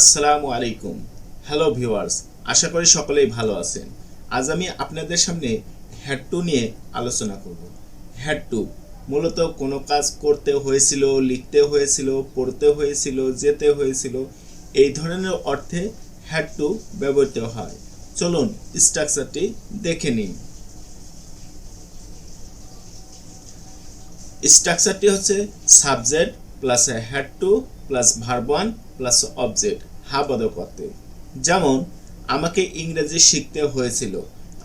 আসসালামু আলাইকুম। Hello viewers আশা করি সকলেই ভালো আছেন। আজ আমি আপনাদের সামনে হ্যাড টু নিয়ে আলোচনা করব। হ্যাড টু মূলত কোনো কাজ করতে হয়েছিল, লিখতে হয়েছিল, পড়তে হয়েছিল, যেতে হয়েছিল, এই ধরনের অর্থে হ্যাড টু ব্যবহৃত হয়। চলুন স্ট্রাকচারটি দেখে নিন স্ট্রাকচারটি হচ্ছে subject plus had to plus verb one plus object হা বদল করতে যেমন, আমাকে ইংরেজি শিখতে হয়েছিল।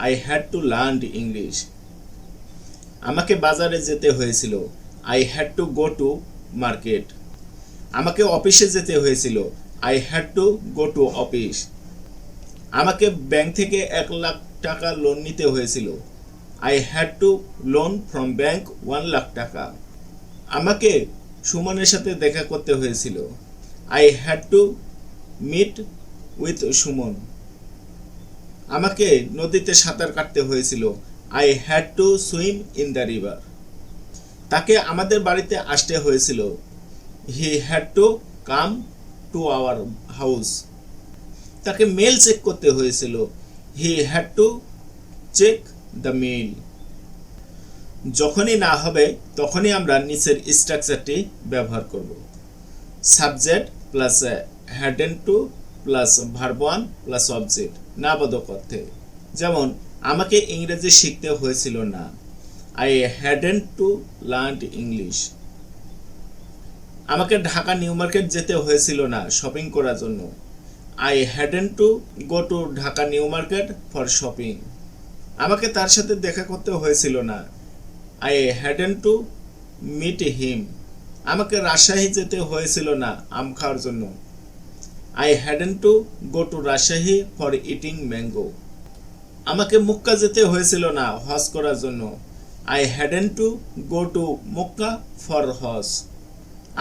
I had to learn English আমাকে বাজারে যেতে হয়েছিল। I had to go to market আমাকে অফিসে যেতে হয়েছিল। I had to go to office আমাকে ব্যাংক থেকে এক লাখ টাকা লোন নিতে হয়েছিল। I had to loan from bank one lakh taka. আমাকে সুমনের সাথে দেখা করতে হয়েছিল। I had to meet with Suman. আমাকে নদীতে সাঁতার কাটতে হয়েছিল। I had to swim in the river তাকে আমাদের বাড়িতে আসতে হয়েছিল। He had to come to our house তাকে মেল চেক করতে হয়েছিল। He had to check the mail যখনই না হবে, তখনই আমরা নিচের স্ট্রাকচারটি ব্যবহার করব। Subject plus hadn't to plus verb one plus object না বোধক অর্থে। যেমন, আমাকে ইংরেজি শিখতে হয়েছিল না। I hadn't to learn English আমাকে ঢাকা, নিউ মার্কেট যেতে হয়েছিল না শপিং করার জন্য। I hadn't to go to Dhaka, new market for shopping আমাকে তার সাথে দেখা করতে হয়েছিল না। I hadn't to meet him আমাকে রাজশাহী যেতে হয়েছিল না আম খাওয়ার জন্য। I hadn't to go to Rajshahi for eating mango আমাকে মুক্কা যেতে হয়েছিল না হজ করার জন্য। I hadn't to go to Mecca for hajj.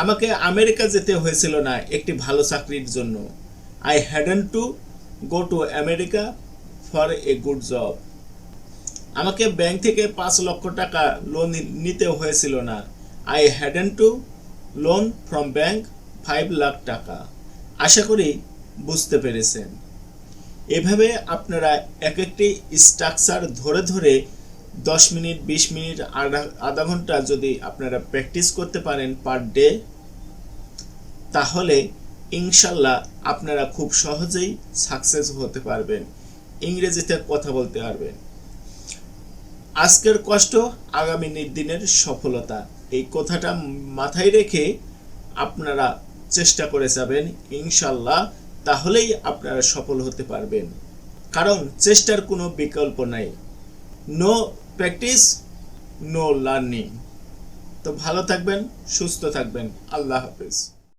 আমাকে আমেরিকা যেতে হয়েছিল না একটি ভালো চাকরির জন্য। I hadn't to go to America for a good job আমাকে ব্যাংক থেকে পাঁচ লক্ষ টাকা লোন নিতে হয়েছিল না। I hadn't to loan from bank five lakh taka. আশা করি বুঝতে পেরেছেন। এভাবে আপনারা এক একটি স্ট্রাকচার ধরে ধরে দশ মিনিট, বিশ মিনিট, আধা আধা ঘণ্টা যদি আপনারা প্র্যাকটিস করতে পারেন পার ডে, তাহলে ইনশাল্লাহ আপনারা খুব সহজেই সাকসেস হতে পারবেন। ইংরেজিতে কথা বলতে পারবেন। আজকের কষ্ট আগামী দিনের সফলতা। এই কথাটা মাথায় রেখে আপনারা চেষ্টা করে যাবেন ইনশাল্লাহ তাহলেই আপনারা সফল হতে পারবেন। কারণ চেষ্টার কোনো বিকল্প নাই। নো প্র্যাকটিস নো লার্নিং তো ভালো থাকবেন, সুস্থ থাকবেন। আল্লাহ হাফিজ।